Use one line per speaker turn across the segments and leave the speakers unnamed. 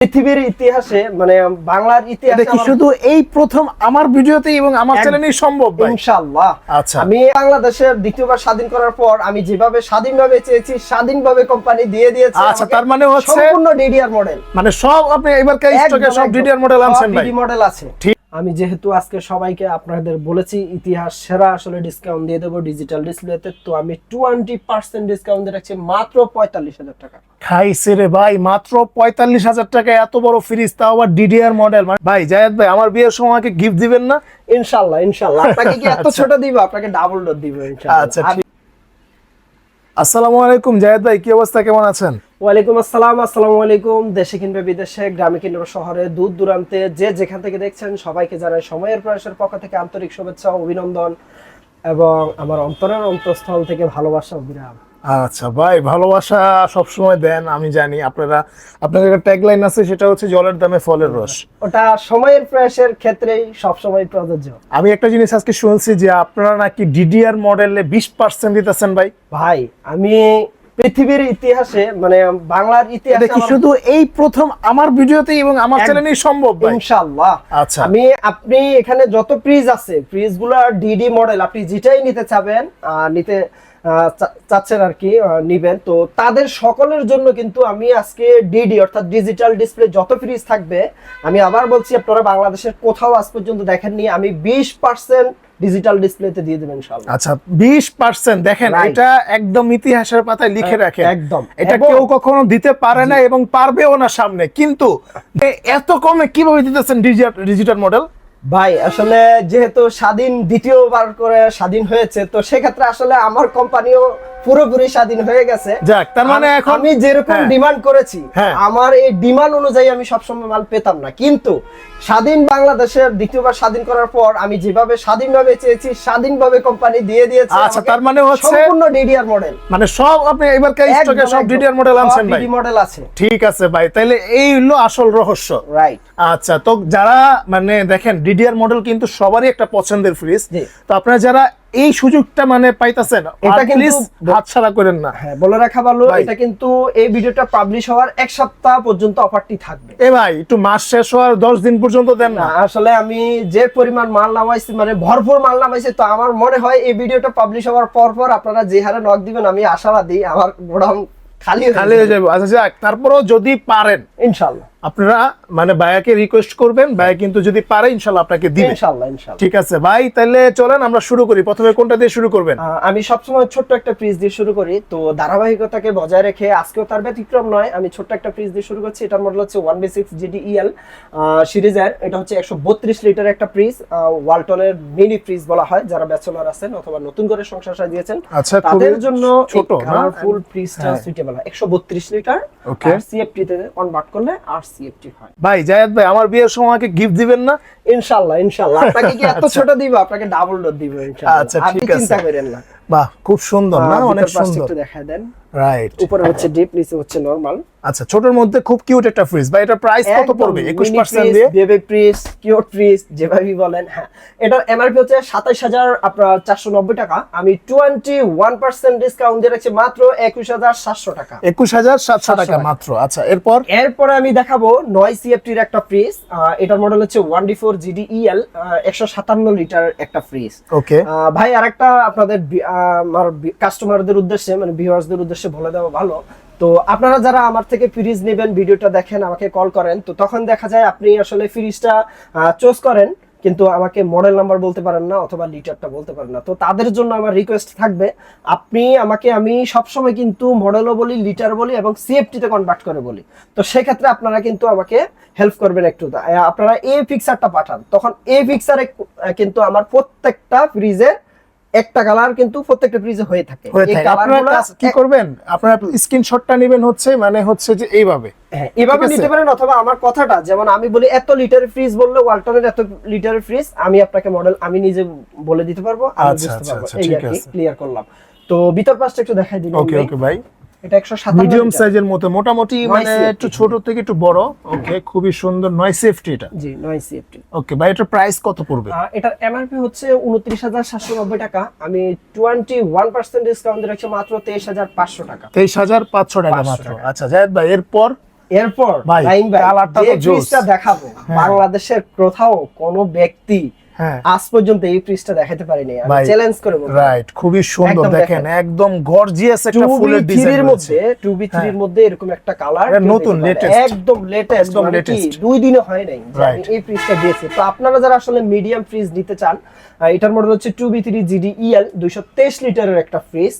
পৃথিবীর ইতিহাসে মানে বাংলার ইতিহাসে
দেখি শুধু এই প্রথম আমার ভিডিওতে এবং আমার চ্যানেলেই সম্ভব
ইনশাআল্লাহ।
আচ্ছা।
আমি বাংলাদেশের দ্বিতীয়বার স্বাধীন করার পর আমি যেভাবে স্বাধীনভাবে চেয়েছি স্বাধীনভাবে কোম্পানি দিয়ে দিয়েছে
আচ্ছা, তার মানে হচ্ছে-
সম্পূর্ণ ডিডিআর মডেল
মানে সব আপনি এবার স্টকে সব ডিডিআর মডেল আনছেন ভাই।
মডেল আছে।
ঠিক।
আমি যেহেতু আজকে সবাইকে আপনাদের বলেছি ইতিহাস সেরা আসলে ডিসকাউন্ট দিয়ে দেবো ডিজিটাল ডিসপ্লেতে তো আমি টোয়েন্টি পার্সেন্ট ডিসকাউন্ট দিয়ে রাখছি মাত্র পঁয়তাল্লিশ হাজার টাকা।
খাইছে রে ভাই মাত্র পঁয়তাল্লিশ হাজার টাকায় এত বড় ফ্রিজ তাও আবার ডিডিআর মডেল ভাই জায়েদ ভাই আমার বিয়ের সময় আমাকে গিফট দিবেন না?
ইনশাল্লাহ ইনশাল্লাহ। আপনাকে কি এত ছোট দিব? আপনাকে ডাবল ডোর দিব
আচ্ছা আসসালামু আলাইকুম জায়েদ ভাই কি অবস্থা? কেমন আছেন?
ওয়ালাইকুম আসসালাম আসসালামু আলাইকুম। দেশে কিংবা বিদেশে গ্রামে কিংবা শহরে দূর দূরান্তে যে যেখান থেকে দেখছেন সবাইকে জানাই সময়ের প্রয়াসের পক্ষ থেকে আন্তরিক শুভেচ্ছা অভিনন্দন এবং আমার অন্তরের অন্তঃস্থল থেকে ভালোবাসা অবিরাম
আচ্ছা ভাই ভালোবাসা সবসময় দেন আমি জানি। আপনারা আপনাদের একটা ট্যাগলাইন আছে সেটা হচ্ছে জলের দামে ফলের রস।
ওটা সময়ের প্রয়াসের ক্ষেত্রেই সবসময় প্রযোজ্য।
আমি একটা জিনিস আজকে শুনছি যে আপনারা নাকি ডিডিআর মডেলে বিশ পার্সেন্ট দিতেছেন ভাই।
ভাই আমি পৃথিবীর ইতিহাসে মানে বাংলার ইতিহাসে আমার-
শুধু এই প্রথম আমার ভিডিওতেই এবং আমার চ্যানেলেই সম্ভব
ইনশাআল্লাহ
আচ্ছা।
আমি আপনি এখানে যত ফ্রিজ আছে ফ্রিজগুলার ডিডি মডেল আপনি যেটাই নিতে চাবেন আহ, নিতে চাচ্ছেন আর কি নিবেন তো তাদের সকলের জন্য কিন্তু আমি আজকে ডিডি অর্থাৎ ডিজিটাল ডিসপ্লে যত ফ্রিজ থাকবে আমি আবার বলছি আপনারা বাংলাদেশের কোথাও আজ পর্যন্ত দেখেননি আমি বিশ পার্সেন্ট ডিজিটাল ডিসপ্লেতে দিয়ে দেবেন সব।
আচ্ছা বিশ পার্সেন্ট দেখেন এটা একদম ইতিহাসের পাতায় লিখে রাখে
একদম।
এটা কেউ কখনো দিতে পারে না এবং পারবেও না সামনে। কিন্তু এত কমে কীভাবে দিতেছেন ডিজিটাল মডেল?
ভাই আসলে যেহেতু স্বাধীন দ্বিতীয়বার করে স্বাধীন হয়েছে তো সেক্ষেত্রে আসলে আমার কোম্পানিও পুরোপুরি স্বাধীন হয়ে গেছে।
যাক, তার মানে এখন-
আমি যেরকম
হ্যাঁ।
ডিমান্ড করেছি
হ্যাঁ।
আমার এই ডিমান্ড অনুযায়ী আমি সবসময় মাল পেতাম না। কিন্তু স্বাধীন বাংলাদেশের দ্বিতীয়বার স্বাধীন করার পর আমি যেভাবে স্বাধীনভাবে চেয়েছি স্বাধীনভাবে কোম্পানি দিয়ে দিয়েছে
আচ্ছা, তার মানে হচ্ছে-
সম্পূর্ণ ডিডিআর মডেল
মানে সব আপনি এবার স্টকে সব ডিডিআর মডেল আনছেন ভাই।
ডিডি মডেল আছে।
ঠিক আছে ভাই তাহলে এই হলো আসল রহস্য।
রাইট
আচ্ছা তো যারা মানে দেখেন ডিডিআর মডেল কিন্তু সবারই একটা পছন্দের ফ্রিজ তো আপনারা যারা এই সুযোগটা মানে পাইতাছেন
এটা কিন্তু-
প্লিজ হাতছাড়া করেন না।
হ্যাঁ বলে রাখা ভালো এটা কিন্তু এই ভিডিওটা পাবলিশ হওয়ার এক সপ্তাহ পর্যন্ত অফারটি থাকবে।
এ ভাই একটু মাস শেষ হওয়ার দশ দিন পর্যন্ত দেন
না। আসলে আমি যে পরিমাণ মাল নামাইছি মানে ভরপুর মাল নামাইছি তো আমার মনে হয় এই ভিডিওটা পাবলিশ হওয়ার পর পর আপনারা যে হারে নক দিবেন আমি আশাবাদী আমার গোডাউন খালি
খালি হয়ে যাবে। আচ্ছা যাক তারপরেও যদি পারেন
ইনশাল্লাহ
আপনারা মানে ভাইয়াকে রিকোয়েস্ট করবেন ভাইয়া কিন্তু যদি পারে ইনশাল্লাহ আপনাকে দিবে।
ইনশাল্লাহ ইনশাল্লাহ।
ঠিক আছে ভাই তাহলে চলেন আমরা শুরু করি। প্রথমে কোনটা দিয়ে শুরু করবেন?
আমি সবসময় ছোট্ট একটা ফ্রিজ দিয়ে শুরু করি। তো ধারাবাহিকতাকে বজায় রেখে আজকেও তার ব্যতিক্রম নয় আমি ছোট্ট একটা ফ্রিজ দিয়ে শুরু করছি। এটার মডেল হচ্ছে one B six GD EL সিরিজের এটা হচ্ছে একশো বত্রিশ লিটার একটা ফ্রিজ ওয়ালটনের মিনি ফ্রিজ বলা হয়। যারা ব্যাচেলর আছেন অথবা নতুন করে সংসার সাজিয়েছেন
আচ্ছা,
তাদের জন্য
ছোট,
ফুল ফ্রিজটা। সুইটেবল হয়। একশো বত্রিশ লিটার
Okay.
সিএফটি তে কনভার্ট করলে আর সিএফটি হয়।
ভাই জায়েদ ভাই আমার বিয়ের সময় আমাকে গিফট দিবেন না?
ইনশাআল্লাহ ইনশাআল্লাহ আচ্ছা, আপনাকে কি এত আচ্ছা। ছোট দিব? আপনাকে ডাবল ডোর দিব
আচ্ছা ঠিক আছে।
চিন্তা করেন না।
বাহ খুব সুন্দর না? অনেক সুন্দর।
একটু দেখা দেন।
রাইট
উপরে হচ্ছে ডিপ নিচে হচ্ছে নরমাল
আচ্ছা ছোটর মধ্যে খুব কিউট একটা ফ্রিজ বা এটা প্রাইস কত পড়বে? 21% দিয়ে?
বেবি ফ্রিজ কিউট ফ্রিজ যেভাবেই বলেন হ্যাঁ। এমআরপি হচ্ছে টাকা। আমি 21% ডিসকাউন্ট দিয়ে রাখছি মাত্র 21700 টাকা।
21700 টাকা মাত্র। আচ্ছা এরপর?
এরপর আমি দেখাবো নয় সিএফটির একটা ফ্রিজ এটার মডেল হচ্ছে 1D4 জিডিইএল একশো সাতান্ন লিটার একটা ফ্রিজ
ওকে
ভাই আর একটা আপনাদের আমার কাস্টমারদের উদ্দেশ্যে মানে ভিউয়ার্সদের উদ্দেশ্যে বলে দেওয়া ভালো। তো আপনারা যারা আমার থেকে ফ্রিজ নেবেন ভিডিওটা দেখেন আমাকে কল করেন তো তখন দেখা যায় আপনি আসলে ফ্রিজটা চুজ করেন। কিন্তু আমাকে মডেল নাম্বার বলতে পারেন না অথবা লিটারটা বলতে পারেন না। তো তাদের জন্য আমার রিকোয়েস্ট থাকবে, আপনি আমাকে আমি সবসময় কিন্তু মডেলও বলি লিটার বলি এবং সিএফটিতে কনভার্ট করে বলি। তো সেক্ষেত্রে আপনারা কিন্তু আমাকে হেল্প করবেন একটু। আপনারা এ ফিক্সারটা পাঠান। তখন এ ফিক্সারে কিন্তু আমার প্রত্যেকটা ফ্রিজে একটা কালার কিন্তু প্রত্যেকটা ফ্রিজে হয়ে থাকে।
আপনারা কি করবেন? আপনারা স্ক্রিনশটটা নেবেন হচ্ছে মানে হচ্ছে যে এইভাবে।
হ্যাঁ, এভাবে নিতে পারেন অথবা আমার কথাটা যেমন আমি বলি এত লিটার ফ্রিজ বললে ওয়ালটনের এত লিটার ফ্রিজ আমি আপনাকে মডেল আমি নিজে বলে দিতে পারব
আচ্ছা,
বুঝতে
আচ্ছা,
পারব।
আচ্ছা,
এই
ঠিক
আর
আছে।
ক্লিয়ার করলাম। তো ভিতর পাশটা একটু দেখাই দিন
ওকে ওকে ভাই
এটা একশো সাতান্ন
মিডিয়াম সাইজের মতো মোটামুটি মানে একটু ছোট থেকে একটু বড়। ওকে খুবই সুন্দর নয় সেফটি এটা।
জি নয় সিএফটি
ওকে ভাই এটার প্রাইস কত পড়বে?
এটার এমআরপি হচ্ছে উনত্রিশ হাজার সাতশো নব্বই টাকা। আমি টোয়েন্টি ওয়ান পার্সেন্ট ডিসকাউন্ট রাখছি মাত্র তেইশ হাজার পাঁচশো টাকা।
তেইশ হাজার পাঁচশো টাকা মাত্র। আচ্ছা জায়েদ ভাই এরপর?
এরপর
ভাই, কালারটা তো জোস।
দেখাবো
হ্যাঁ।
বাংলাদেশের কোথাও কোনো ব্যক্তি
হ্যাঁ
আজ পর্যন্ত এই ফ্রিজটা দেখাতে পারিনি আমি চ্যালেঞ্জ করে বলব।
রাইট খুবই সুন্দর দেখেন। একদম গর্জিয়াস একটা ফুলের ডিজাইন
এর
মধ্যে
মধ্যে টু বি থ্রির
হ্যাঁ।
মধ্যে এরকম একটা কালার
নতুন, latest।
একদম লেটেস্ট
একদম
মানে কি
latest।
দুই দিনে হয় নাই. এই ফ্রিজটা দিয়েছি। তো আপনারা যারা আসলে মিডিয়াম ফ্রিজ নিতে চান এটার মডেল হচ্ছে two B three GD EL দুইশো তেইশ লিটারের একটা ফ্রিজ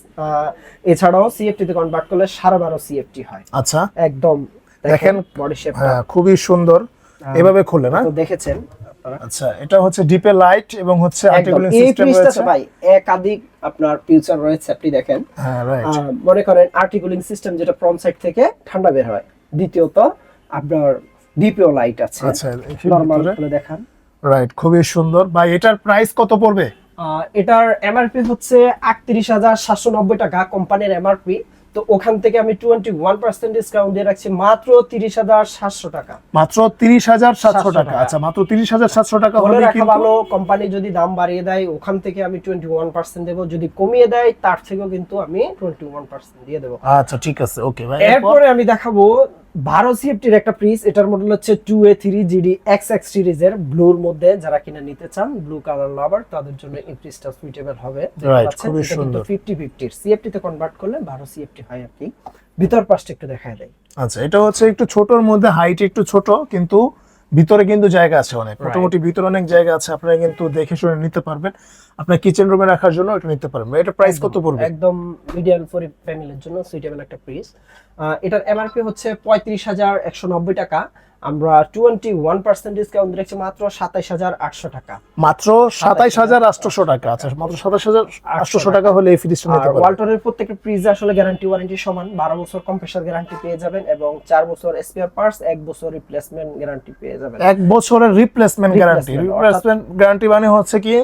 এছাড়াও সিএফটি তে কনভার্ট করলে সাড়ে বারো সিএফটি হয়।
আচ্ছা।
একদম
দেখেন,
বডি শেপটা
হ্যাঁ খুবই সুন্দর। এভাবে খুলে না?
তো দেখেছেন।
আচ্ছা এটা হচ্ছে ডিপে লাইট এবং হচ্ছে
একদম।
আর্টিকুলিং সিস্টেম রয়েছে।
ভাই একাধিক আপনার ফিউচার রয়েছে আপনি দেখেন।
হ্যাঁ রাইট
মনে করেন আর্টিকুলিং সিস্টেম যেটা ফ্রন্ট সাইড থেকে ঠান্ডা বের হয়। দ্বিতীয়ত আপনার ডিপিও লাইট আছে।
আচ্ছা
নরমাল খুলে দেখান।
রাইট খুবই সুন্দর। ভাই এটার প্রাইস কত পড়বে?
এটার এমআরপি হচ্ছে আটত্রিশ হাজার সাতশো নব্বই টাকা কোম্পানির এমআরপি তো ওখান থেকে আমি টোয়েন্টি ওয়ান পার্সেন্ট ডিসকাউন্ট দিয়ে রাখছি মাত্র তিরিশ হাজার সাতশো টাকা।
মাত্র তিরিশ হাজার সাতশো টাকা। আচ্ছা মাত্র তিরিশ হাজার সাতশো টাকা হলে
রাখা ভালো কোম্পানি যদি দাম বাড়িয়ে দেয় ওখান থেকে আমি টোয়েন্টি ওয়ান পার্সেন্ট দেবো। যদি কমিয়ে দেয় তার থেকেও কিন্তু আমি টোয়েন্টি ওয়ান পার্সেন্ট দিয়ে দেবো।
আচ্ছা ঠিক আছে ওকে ভাই। এরপরে
আমি দেখাবো বারো সিএফটির একটা প্রিস এটার মডেল হচ্ছে two A three GD X X সিরিজের ব্লুর মধ্যে যারা কিনা নিতে চান ব্লু কালার লাভার তাদের জন্য এই প্রিসটা সুইটেবল হবে।
ফিফটি
ফিফটি ফিফটির সিএফটি তে কনভার্ট করলে বারো সিএফটি হয় আর কি। ভিতর পাশটা একটু দেখা দেয়
আচ্ছা এটা হচ্ছে একটু ছোটর মধ্যে হাইট একটু ছোট কিন্তু ভিতরে কিন্তু জায়গা আছে অনেক। মোটামুটি ভিতরে অনেক জায়গা আছে আপনারা কিন্তু দেখে শুনে নিতে পারবেন। আপনার কিচেন রুমে রাখার জন্য এটা নিতে পারবেন। এটা প্রাইস কত পড়বে?
একদম মিডিয়াম ফর ফ্যামিলির জন্য সুইটেবল একটা পিস এটার এমআরপি হচ্ছে পঁয়ত্রিশ হাজার একশো নব্বই টাকা। আমরা টোয়েন্টি ওয়ান পার্সেন্ট ডিসকাউন্ট দিচ্ছি মাত্র সাতাইশ হাজার আটশো টাকা।
মাত্র সাতাইশ হাজার আটশোশো টাকা আচ্ছা মাত্র সাতাইশ হাজার আটশোশো টাকা হলে এই ফ্রিজটা
আর
নিতে পারবেন।
ওয়ালটনের প্রত্যেকটা ফ্রিজে আসলে গ্যারান্টি ওয়ারেন্টি সমান। বারো বছর কম্প্রেসার গ্যারান্টি পেয়ে যাবেন এবং চার বছর স্পেয়ার পার্টস এক বছর রিপ্লেসমেন্ট গ্যারান্টি পেয়ে যাবেন।
এক বছরের রিপ্লেসমেন্ট গ্যারান্টি রিপ্লেসমেন্ট গ্যারান্টি মানে হচ্ছে কি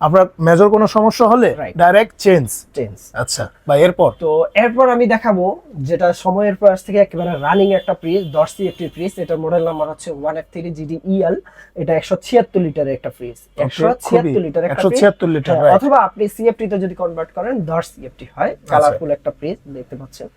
আপনার মেজর কোনো সমস্যা হলে ডাইরেক্ট চেঞ্জ
চেঞ্জ
আচ্ছা বা এরপর?
তো এরপর আমি দেখাবো যেটা সময়ের প্রয়াস থেকে একেবারে রানিং একটা ফ্রিজ দশ একটি ফ্রিজ এটার মডেল নাম্বার হচ্ছে ওয়ান এক থ্রি জিডি ইএল এটা একশো ছিয়াত্তর লিটারের একটা ফ্রিজ একশো ছিয়াত্তর লিটার
একশো ছিয়াত্তর লিটার
অথবা আপনি সিএফটি তে যদি কনভার্ট করেন দশ সিএফটি হয়
আচ্ছা।
কালারফুল একটা ফ্রিজ দেখতে পাচ্ছেন।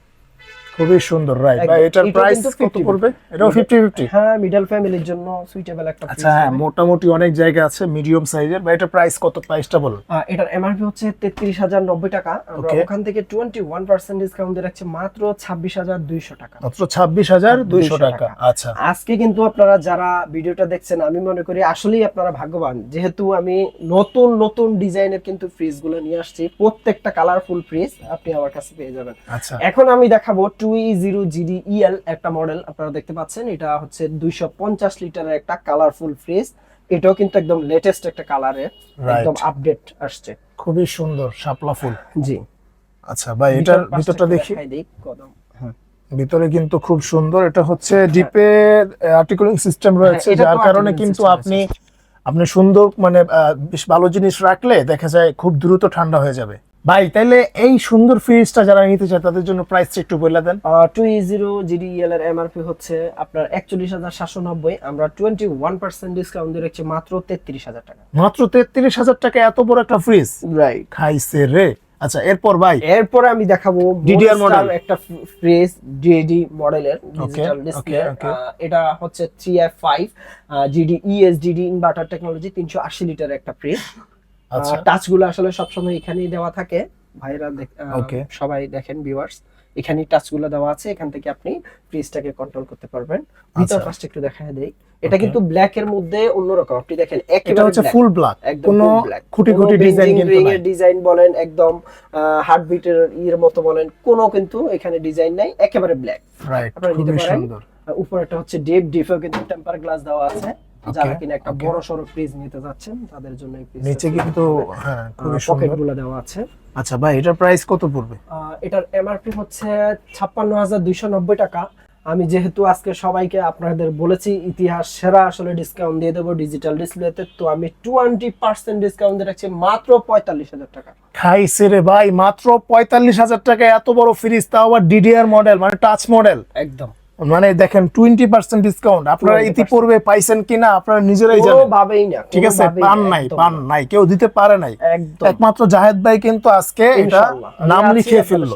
খুবই সুন্দর রাইট ভাই এটার প্রাইস কত পড়বে? এটাও ফিফটি ফিফটি
হ্যাঁ মিডল ফ্যামিলির জন্য সুইটেবল একটা
আচ্ছা হ্যাঁ মোটামুটি অনেক জায়গা আছে মিডিয়াম সাইজের বা এটার প্রাইস কত? প্রাইসটা বলুন।
এটার এমআরপি হচ্ছে তেত্রিশ হাজার নব্বই টাকা। আমরা ওখান থেকে টোয়েন্টি ওয়ান পার্সেন্ট ডিসকাউন্ট দিয়ে রাখছি মাত্র ছাব্বিশ হাজার দুইশো টাকা।
মাত্র ছাব্বিশ হাজার দুইশো
200
টাকা। আচ্ছা।
আজকে কিন্তু আপনারা যারা ভিডিওটা দেখছেন আমি মনে করি আসলেই আপনারা ভাগ্যবান। যেহেতু আমি নতুন নতুন ডিজাইনের কিন্তু ফ্রিজগুলো নিয়ে আসছি প্রত্যেকটা কালারফুল ফ্রিজ আপনি আমার কাছে পেয়ে যাবেন।
আচ্ছা।
এখন আমি দেখাবো two E zero GD EL একটা মডেল আপনারা দেখতে পাচ্ছেন। এটা হচ্ছে দুইশো পঞ্চাশ লিটারের একটা কালারফুল ফ্রিজ এটাও কিন্তু একদম লেটেস্ট একটা
Right.
একদম আপডেট আসছে।
খুবই সুন্দর শাপলা ফুল।
জি।
আচ্ছা ভাই এটার ভিতরটা দেখি।
কদম। হ্যাঁ।
ভিতরে কিন্তু খুব সুন্দর এটা হচ্ছে ডিপের আর্টিকুলিং সিস্টেম রয়েছে
হ্যাঁ, এটা তো
যার কারণে কিন্তু আপনি আপনি সুন্দর মানে বেশ ভালো জিনিস রাখলে দেখা যায় খুব দ্রুত ঠান্ডা হয়ে যাবে। ভাই তাহলে এই সুন্দর ফ্রিজটা যারা নিতে চায় তাদের জন্য প্রাইস একটু বলে দেন।
টু ই জিরো জিডিএল এর এমআরপি হচ্ছে আপনার একচল্লিশ হাজার সাতশো নব্বই আমরা টোয়েন্টি ওয়ান পার্সেন্ট ডিসকাউন্ট দিয়ে রাখছি মাত্র তেত্রিশ হাজার টাকা।
মাত্র তেত্রিশ হাজার টাকা এত বড় একটা ফ্রিজ
রাইট
খাইছে রে। আচ্ছা এরপর ভাই?
এরপর আমি দেখাবো
DDR মডেল
একটা ফ্রিজ ডিএডি মডেলের ডিজিটাল ডিসপ্লে এটা হচ্ছে three F five GD ESDD inverter technology তিনশো আশি লিটার একটা ফ্রিজ
আচ্ছা।
টাচগুলো আসলে সবসময় এখানেই দেওয়া থাকে। ভাইরা সবাই দেখেন ভিউয়ার্স এখানেই টাচগুলো দেওয়া আছে। এখান থেকে আপনি ফ্রিজটাকে কন্ট্রোল করতে পারবেন। ভিতর
আচ্ছা।
ফার্স্ট একটু দেখায় দেই। এটা কিন্তু ব্ল্যাক এর মধ্যে অন্যরকম। আপনি দেখেন
এটা হচ্ছে ফুল ব্ল্যাক কোনো খুঁটি খুঁটি ডিজাইন কিন্তু নাই।
এর ডিজাইন বলেন একদম হার্ট হার্টবিটের ইয়ের মতো বলেন কোনো কিন্তু এখানে ডিজাইন নাই। একেবারে ব্ল্যাক
রাইট
আপনারা নিতে পারেন। উপরে একটা হচ্ছে ডিপ ডিপেও কিন্তু টেম্পার গ্লাস দেওয়া আছে। যারা কিনা একটা বড় ফ্রিজ নিতে যাচ্ছেন তাদের জন্য এই ফ্রিজ
নিচে কিন্তু হ্যাঁ খুবই
দেওয়া আছে।
আচ্ছা ভাই এটার প্রাইস কত পড়বে?
এটার এমআরপি হচ্ছে ছাপ্পান্ন হাজার দুইশো নব্বই টাকা। আমি যেহেতু আজকে সবাইকে আপনাদের বলেছি ইতিহাস সেরা আসলে ডিসকাউন্ট দিয়ে দেবো ডিজিটাল ডিসপ্লেতে তো আমি টোয়েন্টি পার্সেন্ট ডিসকাউন্ট দিয়ে রাখছি মাত্র পঁয়তাল্লিশ হাজার টাকা।
খাইছে রে ভাই মাত্র পঁয়তাল্লিশ হাজার টাকা এত বড় ফ্রিজ তাও আবার ডিডিআর মডেল মানে টাচ মডেল
একদম।
মানে দেখেন টোয়েন্টি পার্সেন্ট ডিসকাউন্ট আপনারা ইতিপূর্বে পাইছেন কিনা আপনারা নিজেরাই জানেন।
কোনোভাবেই না
ঠিক আছে? পান নাই পান নাই কেউ দিতে পারে নাই। একমাত্র জাহেদ ভাই কিন্তু আজকে এটা নাম লিখিয়ে ফেলল।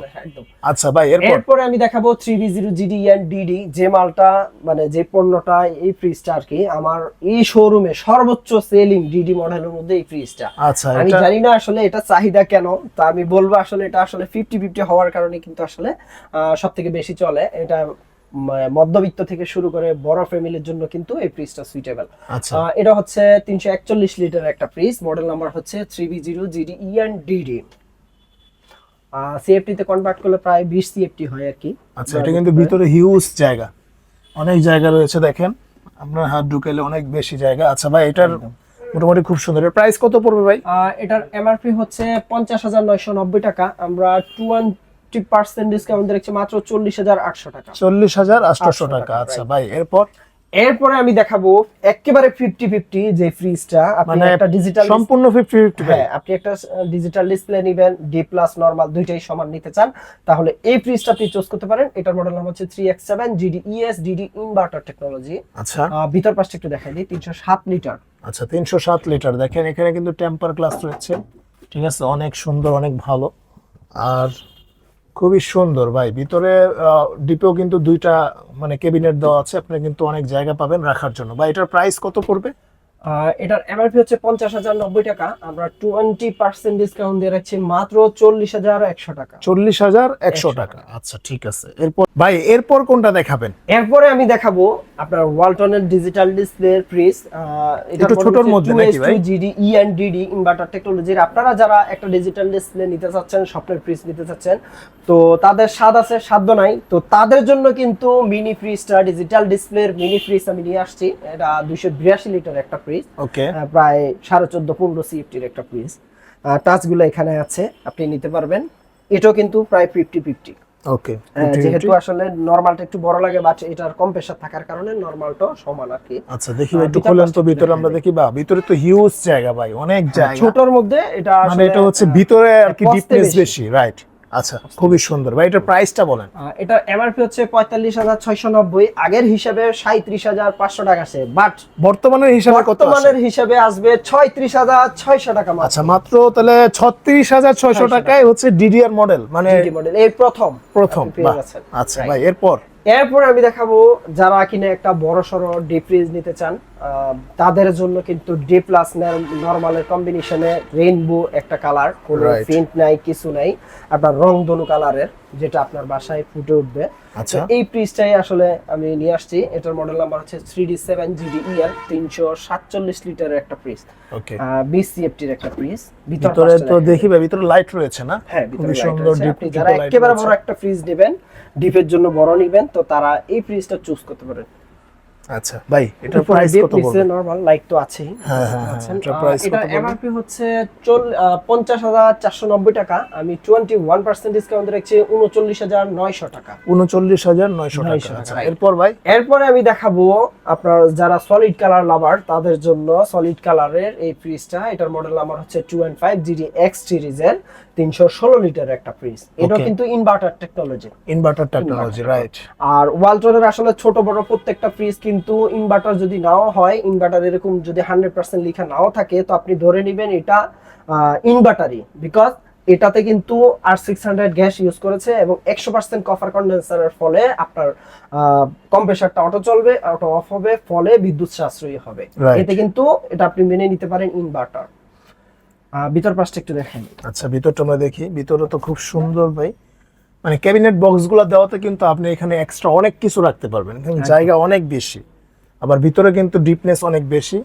আচ্ছা ভাই এরপর?
এরপরে আমি দেখাবো three B zero GD and DD যে মালটা মানে যে পণ্যটা এই ফ্রিজটা আর কি আমার এই শোরুমে সর্বোচ্চ সেলিং ডিডি মডেলের মধ্যে এই ফ্রিজটা
আচ্ছা
আমি জানি না আসলে এটা চাহিদা কেন তা আমি বলব আসলে এটা আসলে ফিফটি ফিফটি হওয়ার কারণে কিন্তু আসলে সব থেকে বেশি চলে। এটা মধ্যবিত্ত থেকে শুরু করে বড় ফ্যামিলির জন্য কিন্তু এই ফ্রিজটা সুইটেবল
আচ্ছা।
এটা হচ্ছে তিনশো একচল্লিশ লিটার একটা ফ্রিজ মডেল নাম্বার হচ্ছে three B zero GD E and DD CFT তে কনভার্ট করলে প্রায় বিশ সিএফটি হয় আর কি।
আচ্ছা এটা কিন্তু ভিতরে হিউজ জায়গা। অনেক জায়গা রয়েছে দেখেন। আপনার হাত ঢুকাইলে অনেক বেশি জায়গা। আচ্ছা ভাই এটার মোটামুটি খুব সুন্দর। প্রাইস কত পড়বে ভাই?
এটার এমআরপি হচ্ছে পঞ্চাশ হাজার নয়শো নব্বই টাকা। আমরা টোয়েন্টি পার্সেন্ট ডিসকাউন্ট দিচ্ছি মাত্র চল্লিশ হাজার আটশো টাকা।
চল্লিশ হাজার আটশোশো
800
টাকা
টাকা,
আচ্ছা ভাই এরপর?
এরপরে আমি দেখাবো একেবারে ফিফটি ফিফটি যে ফ্রিজটা আপনি
মানে
একটা ডিজিটাল
সম্পূর্ণ ফিফটি ফিফটি
হ্যাঁ আপনি একটা ডিজিটাল ডিসপ্লে নেবেন ডি প্লাস নর্মাল দুইটাই সমান নিতে চান তাহলে এই ফ্রিজটা আপনি চুজ করতে পারেন। এটার মডেল নাম হচ্ছে three X seven GD ES DD inverter technology
আচ্ছা।
ভিতর পাশটা একটু দেখাই দিই তিনশো সাত লিটার
আচ্ছা তিনশো সাত লিটার দেখেন এখানে কিন্তু টেম্পার গ্লাস রয়েছে। ঠিক আছে অনেক সুন্দর অনেক ভালো। আর খুবই সুন্দর ভাই। ভিতরে ডিপেও কিন্তু দুইটা মানে কেবিনেট দেওয়া আছে। আপনি কিন্তু অনেক জায়গা পাবেন রাখার জন্য। বা এটার প্রাইস কত পড়বে?
এটার এমআরপি হচ্ছে পঞ্চাশ হাজার নব্বই টাকা। আমরা টোয়েন্টি পার্সেন্ট ডিসকাউন্ট দিয়ে রাখছি মাত্র চল্লিশ হাজার একশো টাকা।
চল্লিশ হাজার একশো টাকা। আচ্ছা ঠিক আছে। এরপর ভাই এরপর কোনটা দেখাবেন?
এরপরে আমি দেখাবো আপনার ওয়ালটনের ডিজিটাল ডিসপ্লে ফ্রিজ
একটু ছোটর মধ্যে নাকি ভাই?
GD E and DD inverter টেকনোলজির আপনারা যারা একটা ডিজিটাল ডিসপ্লে নিতে চাচ্ছেন স্বপ্নের ফ্রিজ নিতে চাচ্ছেন তো তাদের স্বাদ আছে সাধ্য নাই। তো তাদের জন্য কিন্তু মিনি ফ্রিজটা ডিজিটাল ডিসপ্লের মিনি ফ্রিজ আমি নিয়ে আসছি। এটা দুইশো বিরাশি লিটার একটা ফ্রিজ
ওকে
প্রায় সাড়ে চোদ্দ পনেরো সিএফটির একটা ফ্রিজ টাচগুলো এখানে আছে আপনি নিতে পারবেন। এটাও কিন্তু প্রায় ফিফটি ফিফটি
ওকে
যেহেতু আসলে নর্মালটা একটু বড় লাগে বাট এটার কম প্রেশার থাকার কারণে নর্মালটা সমান আর কি।
আচ্ছা দেখি একটু খোলেন তো ভিতরে আমরা দেখি বা ভিতরে তো হিউজ জায়গা ভাই অনেক জায়গা।
ছোটর মধ্যে এটা
মানে
আসলে
এটা হচ্ছে ভিতরে আর কি ডিপনেস।
বেশি।
রাইট আচ্ছা খুবই সুন্দর। ভাই এটার প্রাইসটা বলেন।
এটা এমআরপি হচ্ছে পঁয়তাল্লিশ হাজার ছয়শো নব্বই আগের হিসাবে সাঁত্রিশ হাজার পাঁচশো টাকা আছে বাট
বর্তমানের হিসাবে?
বর্তমানের হিসাবে আসবে ছয়ত্রিশ হাজার ছয়শো টাকা। মাত্র
আচ্ছা মাত্র তাহলে ছত্রিশ হাজার ছয়শো টাকায় হচ্ছে ডিডিআর মডেল মানে
মডেল এই প্রথম
প্রথম আচ্ছা. ভাই এরপর?
এরপর আমি দেখাবো যারা কিনা একটা বড় সড়ো ডিপ ফ্রিজ নিতে চান আহ, তাদের জন্য কিন্তু ডি প্লাস নর্মালের কম্বিনেশনে রেইনবো একটা কালার কোনো
পেন্ট
প্রিন্ট নাই কিছু নাই আপনার রং ধনু কালারের যেটা আপনার বাসায় ফুটে উঠবে।
আচ্ছা।
এই ফ্রিজটাই আসলে আমি নিয়ে আসছি। এটার মডেল নাম্বার হচ্ছে থ্রি ডি সেভেন জিডি ইয়ার তিনশো সাতচল্লিশ লিটারের একটা ফ্রিজ
ওকে
বিশ সিএফটির একটা ফ্রিজ
ভিতরে তো দেখি ভিতরে লাইট রয়েছে না?
হ্যাঁ ভিতরে
সুন্দর
আপনি যারা একেবারে বড় একটা ফ্রিজ নেবেন ডিপের জন্য বড় নেবেন তো তারা এই ফ্রিজটা চুজ করতে পারেন।
আচ্ছা। ভাই এটার প্রাইস কত পড়বে
নরমাল লাইট তো আছেই।
হ্যাঁ, হ্যাঁ, হ্যাঁ,
আহ,
price
এটা
কত পড়বে?
এমআরপি হচ্ছে পঞ্চাশ হাজার চারশো নব্বই টাকা। আমি টোয়েন্টি ওয়ান পার্সেন্ট ডিসকাউন্ট রাখছি উনচল্লিশ হাজার নয়শো টাকা।
উনচল্লিশ হাজার নয়শো
900
টাকা আচ্ছা। এরপর ভাই?
এরপরে আমি দেখাবো আপনার যারা সলিড কালার লাভার তাদের জন্য সলিড কালারের এই ফ্রিজটা এটার মডেল নাম্বার হচ্ছে two and five GD X সিরিজের তিনশো ষোলো লিটার একটা ফ্রিজ। এটা কিন্তু inverter technology
inverter technology right
আর ওয়ালটনের আসলে ছোট বড় প্রত্যেকটা ফ্রিজ কিন্তু ইনভার্টার যদি নাও হয় ইনভার্টার এরকম যদি হান্ড্রেড পার্সেন্ট লেখা নাও থাকে তো আপনি ধরে নেবেন এটা ইনভার্টারই বিকজ এটাতে কিন্তু R six hundred gas use করেছে এবং একশো পার্সেন্ট কফার কন্ডেন্সারের ফলে আপনার কম্প্রেসারটা অটো চলবে অটো অফ হবে ফলে বিদ্যুৎ সাশ্রয়ী হবে। এতে কিন্তু এটা আপনি মেনে নিতে পারেন ইনভার্টার ভিতর পাশটা একটু দেখেন।
আচ্ছা ভিতরটা আমরা দেখি। ভিতরে তো খুব সুন্দর ভাই। মানে ক্যাবিনেট বক্সগুলো দেওয়াতে কিন্তু আপনি এখানে এক্সট্রা অনেক কিছু রাখতে পারবেন। জায়গা অনেক বেশি। আবার ভিতরে কিন্তু ডিপনেস অনেক বেশি।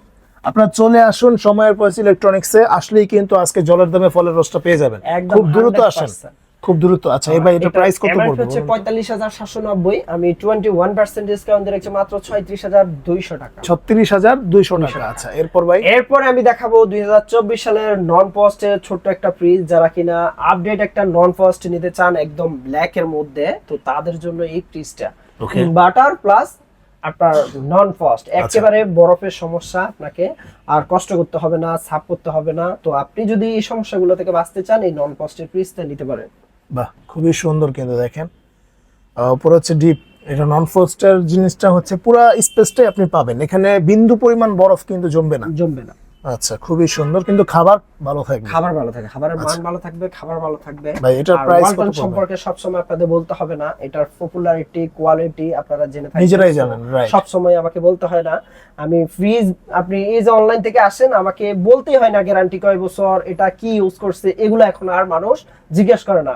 আপনার চলে আসুন সময়ের পয়স ইলেকট্রনিক্সে আসলেই কিন্তু আজকে জলের দামে ফলের রসটা পেয়ে যাবেন।
একদম
খুব দ্রুত
100%
আসেন খুব দ্রুত। আচ্ছা ভাই এটা প্রাইস কত পড়বে
হচ্ছে পঁয়তাল্লিশ হাজার সাতশো নব্বই। আমি টোয়েন্টি ওয়ান পার্সেন্ট ডিসকাউন্ট দিয়ে রাখছি মাত্র ছয়ত্রিশ হাজার দুইশো টাকা।
ছত্রিশ হাজার দুইশো টাকা। আচ্ছা এরপর ভাই?
এরপরে আমি দেখাবো দুই সালের নন পোস্টের ছোট্ট একটা ফ্রিজ যারা কিনা আপডেট একটা নন পোস্ট নিতে চান একদম ব্ল্যাক এর মধ্যে তো তাদের জন্য এই ফ্রিজটা. ইনভার্টার প্লাস আপনার নন ফাস্ট একেবারে বরফের সমস্যা আপনাকে। আর কষ্ট করতে হবে না সাফ করতে হবে না। তো আপনি যদি এই সমস্যাগুলো থেকে বাঁচতে চান এই নন ফাস্টের ফ্রিজটা নিতে পারেন।
বাহ খুবই সুন্দর কিন্তু দেখেন। উপরে হচ্ছে ডিপ এটা নন ফ্রস্টের জিনিসটা হচ্ছে পুরো স্পেসটাই আপনি পাবেন। এখানে বিন্দু পরিমাণ বরফ কিন্তু জমবে না।
জমবে না।
আচ্ছা খুবই সুন্দর কিন্তু খাবার ভালো থাকবে।
খাবার ভালো থাকে খাবারের মান ভালো থাকবে খাবার ভালো থাকবে।
ভাই এটার প্রাইস কত
সম্পর্কে সবসময় আপনাদের বলতে হবে না এটার পপুলারিটি কোয়ালিটি আপনারা জেনে থাকবেন।
নিজেরাই জানেন, right.
সব সময় আমাকে বলতে হয় না আমি ফ্রিজ আপনি এই যে অনলাইন থেকে আসেন আমাকে বলতেই হয় না গ্যারান্টি কয় বছর এটা কি ইউজ করছে এগুলো এখন আর মানুষ জিজ্ঞেস করে না।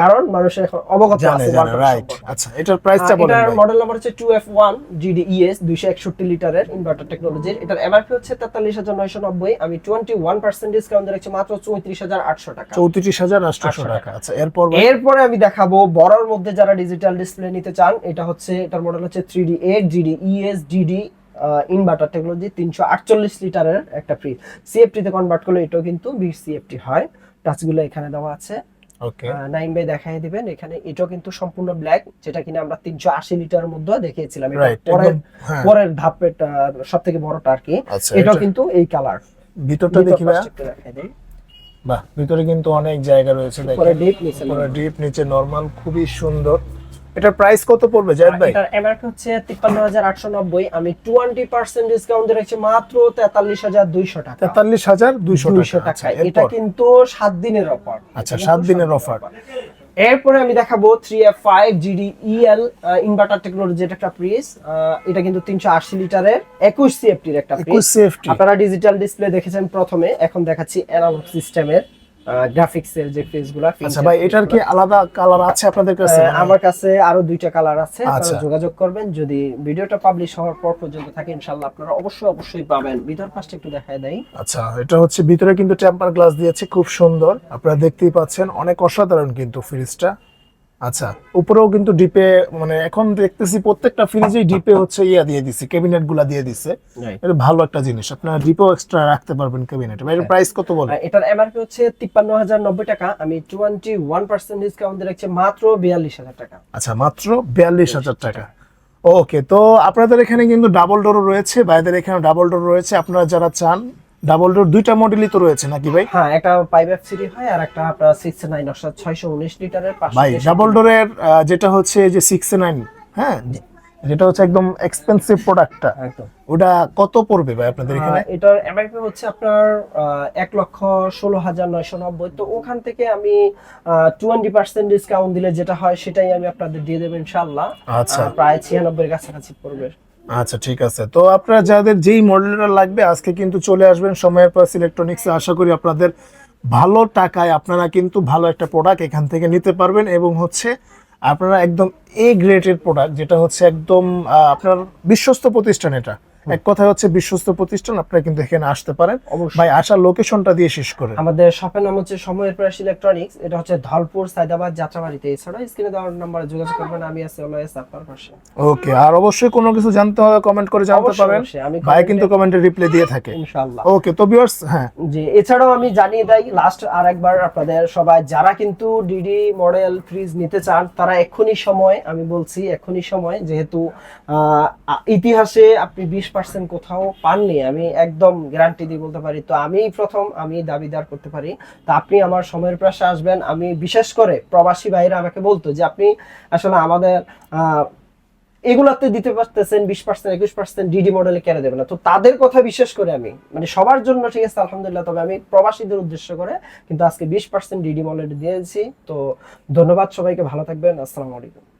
কারণ মানুষের এখন অবগত আছে
রাইট আচ্ছা এটার প্রাইসটা বলেন
এটার মডেল নাম্বার হচ্ছে টু এফ ওয়ান জিডি দুইশো একষট্টি লিটারের ইনভার্টার টেকনোলজির এটার এমআরপি হচ্ছে তেতাল্লিশ হাজার নয়শো নব্বই। আমি টোয়েন্টি ওয়ান পার্সেন্ট ডিসকাউন্ট রাখছি মাত্র চৌত্রিশ হাজার আটশো টাকা।
চৌত্রিশ হাজার আটশো
800
টাকা আচ্ছা এরপর?
এরপরে আমি দেখাবো বড়র মধ্যে যারা ডিজিটাল ডিসপ্লে নিতে চান এটা হচ্ছে এটার মডেল হচ্ছে three D eight GD ES DD inverter technology তিনশো আটচল্লিশ লিটারের একটা ফ্রি সিএফটি তে কনভার্ট করলে এটাও কিন্তু বিশ সিএফটি হয়। টাচগুলো এখানে দেওয়া আছে।
ওকে
নাইন বাই দেখাই দিবেন। এখানে এটাও কিন্তু সম্পূর্ণ ব্ল্যাক যেটা কিনা আমরা তিনশো আশি লিটার মধ্যে দেখিয়েছিলাম। পরের
হ্যাঁ।
পরের ধাপের সব থেকে বড়টা আর কি
আচ্ছা,
এটাও কিন্তু এই কালার
ভিতরটা দেখি ভাই বাহ ভিতরে কিন্তু অনেক জায়গা রয়েছে দেখেন।
ডিপ নিচে
নরমাল খুবই সুন্দর। এটার প্রাইস কত পড়বে জায়েদ ভাই?
এটার এমআরপি হচ্ছে তিপ্পান্ন হাজার আটশো নব্বই। আমি টোয়েন্টি পার্সেন্ট ডিসকাউন্ট দিয়ে রাখছি মাত্র তেতাল্লিশ হাজার দুইশো টাকা।
তেতাল্লিশ হাজার দুইশো
দুইশো
টাকা। আচ্ছা,
এটা কিন্তু সাত দিনের অফার
আচ্ছা, সাত দিনের অফার
এরপরে আমি দেখাবো three F five GD EL inverter technology একটা প্রিস এটা কিন্তু তিনশো আশি লিটারের একুশ সিএফটির একটা প্রিস আপনারা ডিজিটাল ডিসপ্লে দেখেছেন প্রথমে এখন দেখাচ্ছি অ্যানালগ সিস্টেমের যে
আচ্ছা ভাই এটার কি আলাদা কালার আছে আপনাদের কাছে?
আমার কাছে আরও দুইটা কালার আছে
আচ্ছা।
আপনারা যোগাযোগ করবেন। যদি ভিডিওটা পাবলিশ হওয়ার পর পর্যন্ত থাকে ইনশাআল্লাহ আপনারা অবশ্যই অবশ্যই পাবেন। ভিতর পাশটা একটু দেখায় দেই।
আচ্ছা এটা হচ্ছে ভিতরে কিন্তু টেম্পার গ্লাস দিয়েছে খুব সুন্দর। আপনারা দেখতেই পাচ্ছেন অনেক অসাধারণ কিন্তু ফ্রিজটা আচ্ছা উপরেও কিন্তু ডিপে মানে এখন দেখতেছি প্রত্যেকটা ফ্রিজেই ডিপে হচ্ছে ইয়া দিয়ে দিছে ক্যাবিনেটগুলা দিয়ে দিছে। এটা ভালো একটা জিনিস আপনারা ডিপেও এক্সট্রা রাখতে পারবেন ক্যাবিনেট এর প্রাইস কত বলে?
এটার এমআরপি হচ্ছে তিপ্পান্ন হাজার নব্বই টাকা আমি টোয়েন্টি ওয়ান পার্সেন্ট ডিসকাউন্ট দিয়ে রাখছি মাত্র বিয়াল্লিশ হাজার টাকা।
আচ্ছা মাত্র বিয়াল্লিশ হাজার টাকা। ওকে তো আপনাদের এখানে কিন্তু ডাবল ডোর রয়েছে ভাইদের এখানে ডাবল ডোর রয়েছে আপনারা যারা চান ডাবল ডোর দুইটা মডেলই তো রয়েছে নাকি ভাই?
হ্যাঁ একটা ফাইভ এফ সিরি হয় আর একটা আপনার সিক্স নাইন অর্থাৎ ছয়শো উনিশ লিটারের পাঁচশো
ভাই ডাবল ডোরের যেটা হচ্ছে যে সিক্স নাইন হ্যাঁ? যেটা হচ্ছে একদম এক্সপেন্সিভ প্রোডাক্টটা
একদম।
ওটা কত পড়বে ভাই আপনাদের এখানে?
এটার এমআরপি হচ্ছে আপনার এক লক্ষ ষোলো হাজার নয়শো নব্বই। তো ওখান থেকে আমি টোয়েন্টি পার্সেন্ট ডিসকাউন্ট দিলে যেটা হয় সেটাই আমি আপনাদের দিয়ে দেবো ইনশাল্লাহ
আচ্ছা।
প্রায় ছিয়ানব্বই কাছাকাছি পড়বে।
আচ্ছা ঠিক আছে। তো আপনারা যাদের যেই মডেলটা লাগবে, আজকে কিন্তু চলে আসবেন সময়ের পর ইলেকট্রনিক্সে আশা করি আপনাদের ভালো টাকায় আপনারা কিন্তু ভালো একটা প্রোডাক্ট এখান থেকে নিতে পারবেন এবং হচ্ছে আপনারা একদম এ গ্রেডের প্রোডাক্ট যেটা হচ্ছে একদম আপনার বিশ্বস্ত প্রতিষ্ঠান এটা। এক কথায় হচ্ছে বিশ্বস্ত প্রতিষ্ঠান আপনারা কিন্তু এখানে আসতে পারেন। ভাই আসার লোকেশনটা দিয়ে শেষ করেন
আমাদের শপের নাম হচ্ছে সময়ের প্রেস ইলেকট্রনিক্স এটা হচ্ছে ধলপুর সাইদাবাদ যাত্রাবাড়িতে। এছাড়া স্ক্রিনে দেওয়ার নাম্বারে যোগাযোগ করবেন আমি আছি অলওয়েজ আপনার পাশে।
ওকে আর অবশ্যই কোনো কিছু জানতে হবে কমেন্ট করে জানতে পারেন। ভাই কিন্তু কমেন্টে রিপ্লাই দিয়ে থাকে।
ইনশাআল্লাহ।
ওকে তো ভিউয়ার্স হ্যাঁ।
যে এছাড়াও আমি জানিয়ে দেই লাস্ট আর একবার আপনাদের সবাই যারা কিন্তু ডিডি মডেল ফ্রিজ নিতে চান তারা এক্ষুনি সময় আমি বলছি এক্ষুনি সময় যেহেতু আহ, ইতিহাসে আপনি বিশ পার্সেন্ট কোথাও পাননি, আমি একদম গ্যারান্টি দিয়ে বলতে পারি। তো আমি প্রথম আমি দাবিদার করতে পারি। তো আপনি আমার সময়ের প্রাসে আসবেন। আমি বিশেষ করে প্রবাসী ভাইরা আমাকে বলতো যে, আপনি আসলে আমাদের এগুলাতে দিতে পারতেছেন, বিশ পার্সেন্ট একুশ পার্সেন্ট ডিডি মডেলে কেন দেবে না? তো তাদের কথা বিশেষ করে আমি মানে সবার জন্য ঠিক আছে, আলহামদুলিল্লাহ। তবে আমি প্রবাসীদের উদ্দেশ্য করে কিন্তু আজকে বিশ পার্সেন্ট ডিডি মডেল দিয়েছি। তো ধন্যবাদ সবাইকে, ভালো থাকবেন। আসসালামু আলাইকুম।